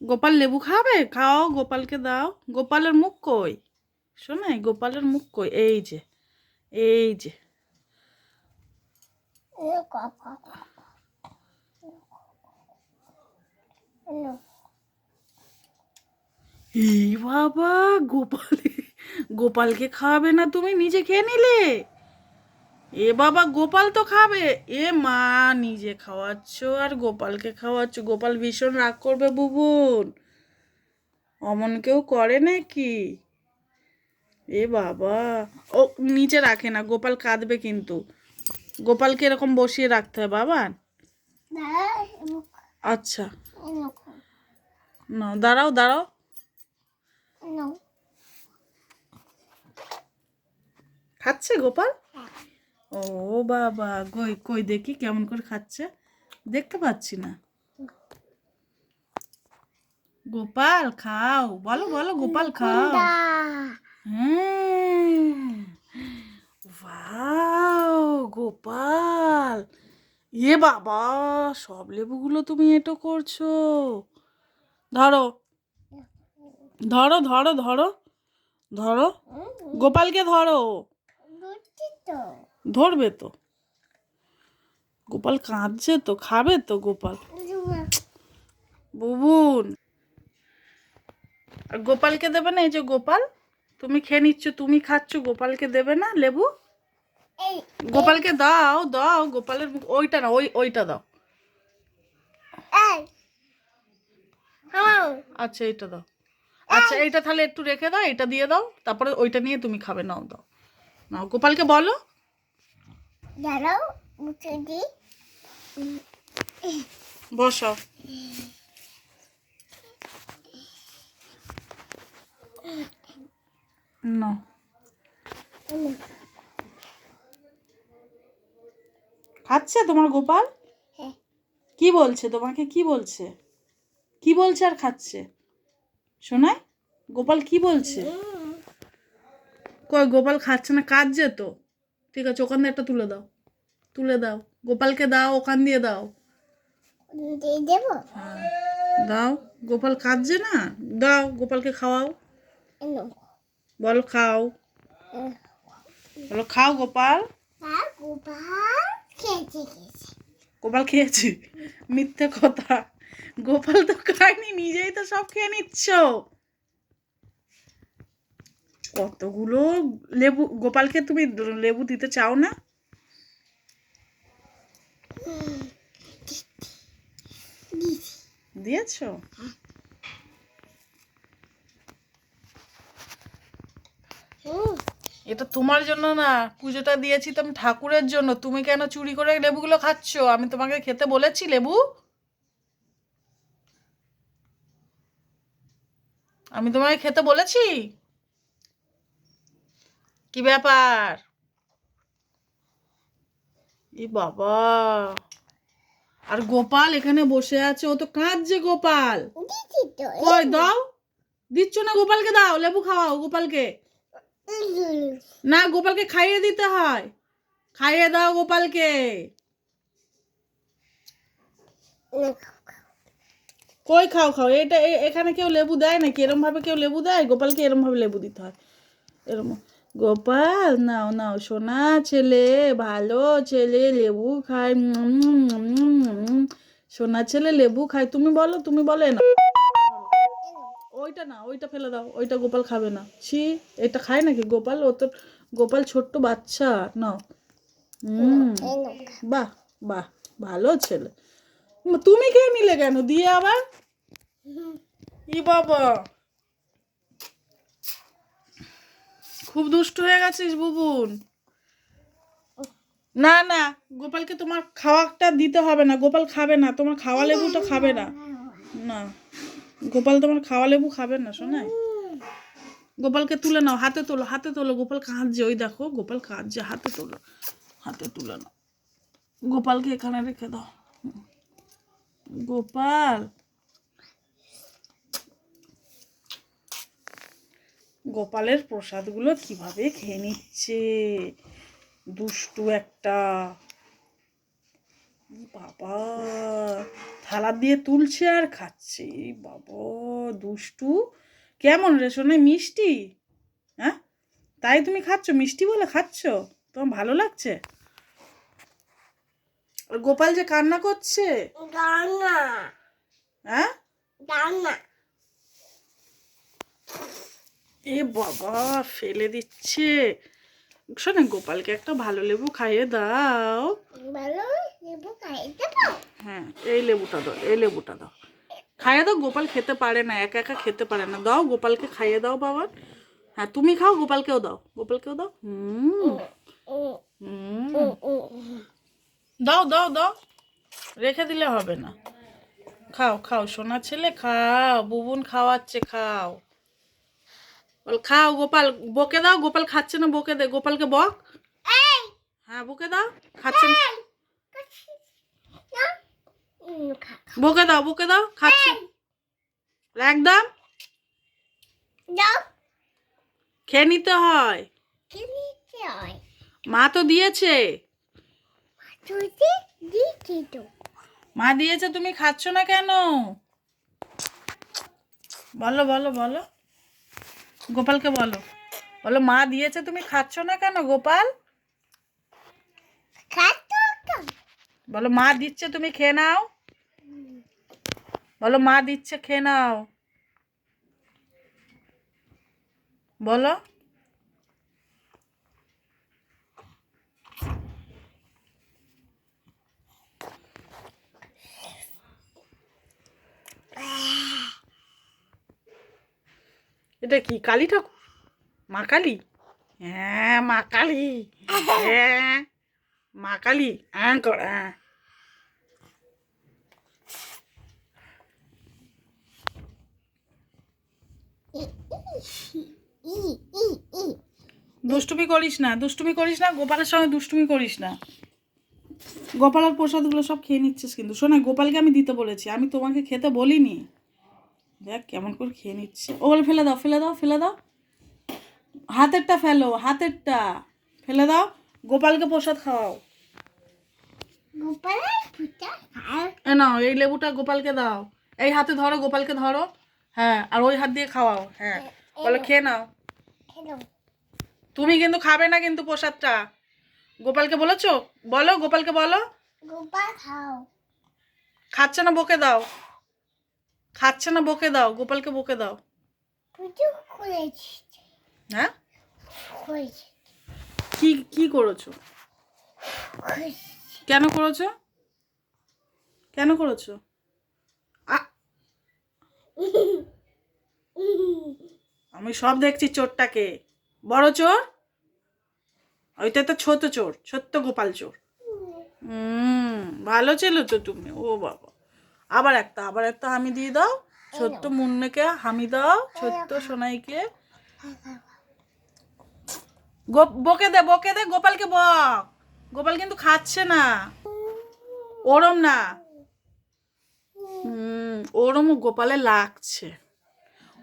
গোপাল লেবু খাবে খাও গোপালকে দাও গোপালের মুখ কই শোনাই গোপালের মুখ কই এই যে এই যে বাবা গোপাল গোপালকে খাওয়াবে না তুমি নিজে খেয়ে নিলে এ বাবা গোপাল তো খাবে। এ মা নিজে খাওয়াচ্ছ আর গোপালকে খাওয়াচ্ছ। গোপাল ভীষণ রাগ করবে বুবুন। অমন কেউ করে নাকি? এ বাবা। ও নিচে রাখে না গোপাল কাঁদবে কিন্তু। গোপালকে এরকম বসিয়ে রাখতে হয় বাবা আচ্ছা। না দাঁড়াও দাঁড়াও। খাচ্ছে গোপাল? ও বাবা কই কই দেখি কেমন করে খাচ্ছে? দেখতে পাচ্ছি না। গোপাল খাও। বলো বলো গোপাল খাও। হ্যাঁ। গোপাল। এ বাবা সব লেবুগুলো তুমি এটো করছ। ধরো। ধরো ধরো ধরো। ধরো। গোপালকে ধরো। ধরবে তো। গোপাল কাঁদছে তো, খাবে তো গোপাল। বুবুন। আর গোপালকে দেবে না এই যে গোপাল? তুমি খেয়ে নিচ্ছ, তুমি খাচ্ছ, গোপালকে দেবে না লেবু? গোপালকে দাও দাও, গোপালের মুখ, ওইটা না, ওই, ওইটা দাও। আচ্ছা এইটা দাও। আচ্ছা এইটা তাহলে একটু রেখে দাও এটা দিয়ে দাও, তারপরে ওইটা নিয়ে তুমি খাবে, নাও, দাও। নাও, গোপালকে বলো। দাঁড়াও মুখে দি বসাও না খাচ্ছে তোমার গোপাল? হ্যাঁ। কি বলছে? তোমাকে কি বলছে? কি বলছে আর খাচ্ছে? শোনায় গোপাল কি বলছে? কই গোপাল খাচ্ছে না কাঁদছে তো। ঠিক আছে ওখান একটা তুলে দাও। তুলে দাও। গোপালকে দাও ওখান দিয়ে দাও। দিয়ে দাও। গোপাল কাঁদছে না? দাও গোপালকে খাওয়াও। বলো খাও। বলো খাও গোপাল। গোপাল খেয়েছে? মিথ্যে কথা। গোপাল তো খায়নি নিজেই তো সব খেয়ে নিচ্ছ। কতগুলো লেবু গোপালকে তুমি লেবু দিতে চাও না? দিয়েছ? এটা তোমার জন্য না পুজোটা দিয়েছি তো আমি ঠাকুরের জন্য। তুমি কেন চুরি করে লেবুগুলো খাচ্ছ? আমি তোমাকে খেতে বলেছি লেবু। আমি তোমাকে খেতে বলেছি? কি ব্যাপার? ই বাবা। আর গোপাল এখানে বসে আছে ও তো কাঁদছে গোপাল। কই দাও। দিচ্ছ না গোপালকে দাও লেবু খাওয়াও গোপালকে। না গোপালকে খাইয়ে দিতে হয়। খাইয়ে দাও গোপালকে। কই খাও খাও। এটা এখানে কেউ লেবু দেয় নাকি? এরম ভাবে কেউ লেবু দেয়? গোপালকে এরম ভাবে লেবু দিতে হয়। এরম গোপাল নাও নাও সোনা ছেলে ভালো ছেলে লেবু খায়। সোনা ছেলে লেবু খায় তুমি বলো তুমি বলে না ওইটা না ওইটা ফেলে দাও ওইটা গোপাল খাবে না। ছি এটা খায় নাকি গোপাল? ও তো গোপাল ছোট্ট বাচ্চা নাও। হুম বাহ বাহ ভালো ছেলে। তুমি খেয়ে নিলে কেন? দিয়ে আবার? ই বাবা। খুব দুষ্ট হয়ে গেছিস বুবুন। না না, গোপালকে তোমার খাওয়াটা দিতে হবে না, গোপাল খাবে না, তোমার খাওয়া লেবুটা খাবে না। না, গোপাল তোমার খাওয়া লেবু খাবে না, শোনায়? গোপালকে তুলে নাও, হাতে তোলো হাতে তোলো, গোপাল কাঁদছে, ওই দেখো, গোপাল কাঁদছে, হাতে তোলো, হাতে তুলে নাও। গোপালকে এখানে রেখে দাও। গোপাল গোপালের প্রসাদগুলো কীভাবে খেয়ে নিচ্ছে? দুষ্টু একটা। বাবা থালা দিয়ে তুলছে আর খাচ্ছে। বাবা দুষ্টু। কেমন রে শোনে মিষ্টি? হ্যাঁ? তাই তুমি খাচ্ছ? মিষ্টি বলে খাচ্ছ? তোমার ভালো লাগছে? আর গোপাল যে কান্না করছে? হ্যাঁ? এ বাবা ফেলে দিচ্ছে। শোনে গোপালকে একটা ভালো লেবু খাইয়ে দাও। ভালো লেবু হ্যাঁ এই লেবুটা দাও এই লেবুটা দাও। খাইয়ে দাও গোপাল খেতে পারে না একা একা খেতে পারে না। দাও গোপালকে খাইয়ে দাও বাবা। হ্যাঁ তুমি খাও গোপালকেও দাও। গোপালকেও দাও? হুম। দাও দাও দাও। রেখে দিলে হবে না। খাও খাও সোনা ছেলে খাও বুবুন খাওয়াচ্ছে খাও। বল খাও গোপাল বকে দাও গোপাল খাচ্ছে না বকে দে গোপালকে বক। হ্যাঁ বকে দাও খাচ্ছে না। বকে দাও বকে দাও খাচ্ছে। একদম। খেয়ে নিতে হয়। মা তো দিয়েছে। মা দিয়েছে তুমি খাচ্ছ না কেন? বলো বলো বলো। গোপালকে বলো। বলো মা দিয়েছে তুমি খাচ্ছ না কেন গোপাল? বলো মা দিচ্ছে তুমি খেয়ে নাও। বলো মা দিচ্ছে খেয়ে নাও। বলো। এটা কি, কালী ঠাকুর? মা কালী? হ্যাঁ মা কালী। হ্যাঁ মা কালী। হ্যাঁ কর হ্যাঁ। দুষ্টুমি করিস না, দুষ্টুমি করিস না, গোপালের সঙ্গে দুষ্টুমি করিস না। গোপালের প্রসাদগুলো সব খেয়ে নিচ্ছিস কিন্তু। শোনা গোপালকে আমি দিতে বলেছি, আমি তোমাকে খেতে বলিনি। দেখ কেমন করে খেয়ে নিচ্ছে। ও বলে ফেলে দাও ফেলে দাও ফেলে দাও। হাতেরটা ফেলো হাতেরটা। ফেলে দাও গোপালকে প্রসাদ খাওয়াও। নাও এই লেবুটা গোপালকে দাও। এই হাতে ধরো গোপালকে ধরো। হ্যাঁ আর ওই হাত দিয়ে খাওয়াও। হ্যাঁ বলো খেয়ে নাও। তুমি কিন্তু খাবে না কিন্তু প্রসাদটা। গোপালকে বলেছ? বলো গোপালকে বলো। গোপাল খাও। খাচ্ছে না বকে দাও। খাচ্ছে না বকে দাও গোপালকে বকে দাও। হ্যাঁ? কি কি করেছ? কেন করেছ? কেন করেছ? আমি সব দেখছি চোরটাকে। বড় চোর? ওইটা তো ছোট চোর ছোট্ট গোপাল চোর। হুম। ভালো ছিল তো তুমি। ও বাবা। আবার একটা আবার একটা হামি দিয়ে দাও। ছোট্ট মুন্নেকে হামি দাও ছোট্ট সোনাইকে। বকে দে বকে দে গোপালকে বক। গোপাল কিন্তু খাচ্ছে না। ওরম না। হুম ওরম গোপালে লাগছে।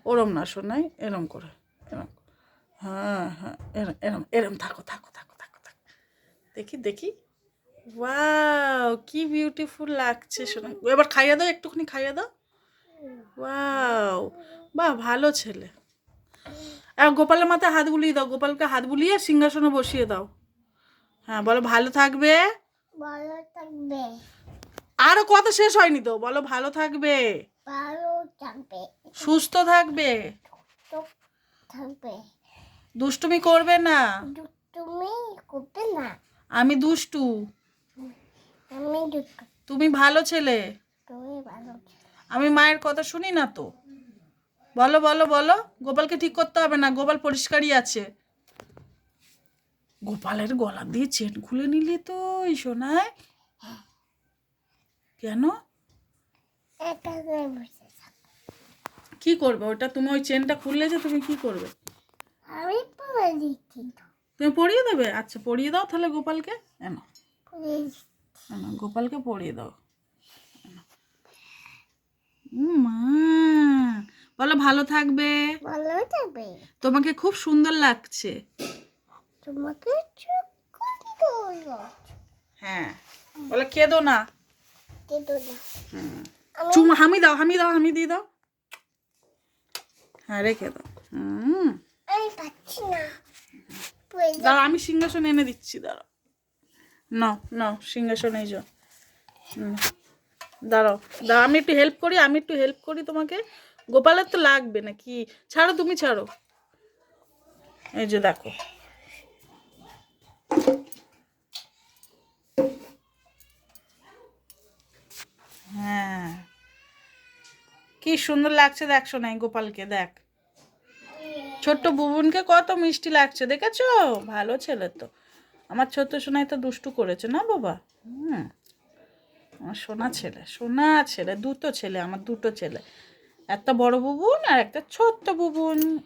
ওরম না শোনাই এরম করে এরম হ্যাঁ হ্যাঁ এরম এরম এরম থাকো থাকো থাকো থাকো থাকো। দেখি দেখি। ওয়াও কি বিউটিফুল লাগছে শোনা। এবার খাইয়ে দাও একটুখানি খাইয়ে দাও। ওয়াও বাহ ভালো ছেলে। আর গোপালের মাথায় হাত বুলিয়ে দাও গোপালকে হাত বুলিয়ে সিংহাসনে বসিয়ে দাও। হ্যাঁ বলো ভালো থাকবে? ভালো থাকবে। আরও কথা শেষ হয়নি তো বলো ভালো থাকবে? ভালো থাকবে। সুস্থ থাকবে? থাকবে। দুষ্টুমি করবে না? দু- তুমি করবে না। আমি দুষ্টু। আমি তুমি ভালো ছেলে। তুমি ভালো আমি মায়ের কথা শুনি না তো। বলো বলো বলো। গোপালকে ঠিক করতে হবে না। গোপাল পরিষ্কারই আছে। গোপালের গলা দিয়ে চেন খুলে নিলি তো এই সোনায় কেন। কি করবে? ওটা তুমি ওই চেনটা খুললে যে তুমি কি করবে? আমি তুমি পরিয়ে দেবে? আচ্ছা পরিয়ে দাও তাহলে গোপালকে। কেন গোপালকে পরিয়ে দাও। মা বলো ভালো থাকবে? ভালো থাকবে। তোমাকে খুব সুন্দর লাগছে। তোমাকে। হ্যাঁ বলে কেঁদো না। কিন্তু না। আমি চুমা হামি দাও হামি দাও হামি দিয়ে দাও। হ্যাঁ রেখে দাও। হুম। আমি পাচ্ছি না। পড়ে যাবে দাঁড়াও আমি সিংহাসন এনে দিচ্ছি দাঁড়াও। নাও নাও সিংহাসন হুম। দাঁড়াও দাঁড়াও, আমি একটু হেল্প করি, আমি একটু হেল্প করি তোমাকে। গোপালের তো লাগবে না কি ছাড়ো, তুমি ছাড়ো। এই যে দেখো। হ্যাঁ। কি সুন্দর লাগছে দেখ শোনাই গোপালকে, দেখ। ছোট্ট বুবুনকে কত মিষ্টি লাগছে, দেখেছ? ভালো ছেলে তো। আমার ছোট্ট সোনাই তো দুষ্টু করেছে, না বাবা? হুম। আমার সোনা ছেলে সোনা ছেলে, দুটো ছেলে, আমার দুটো ছেলে। একটা বড় বুবুন আর একটা ছোট্ট বুবুন।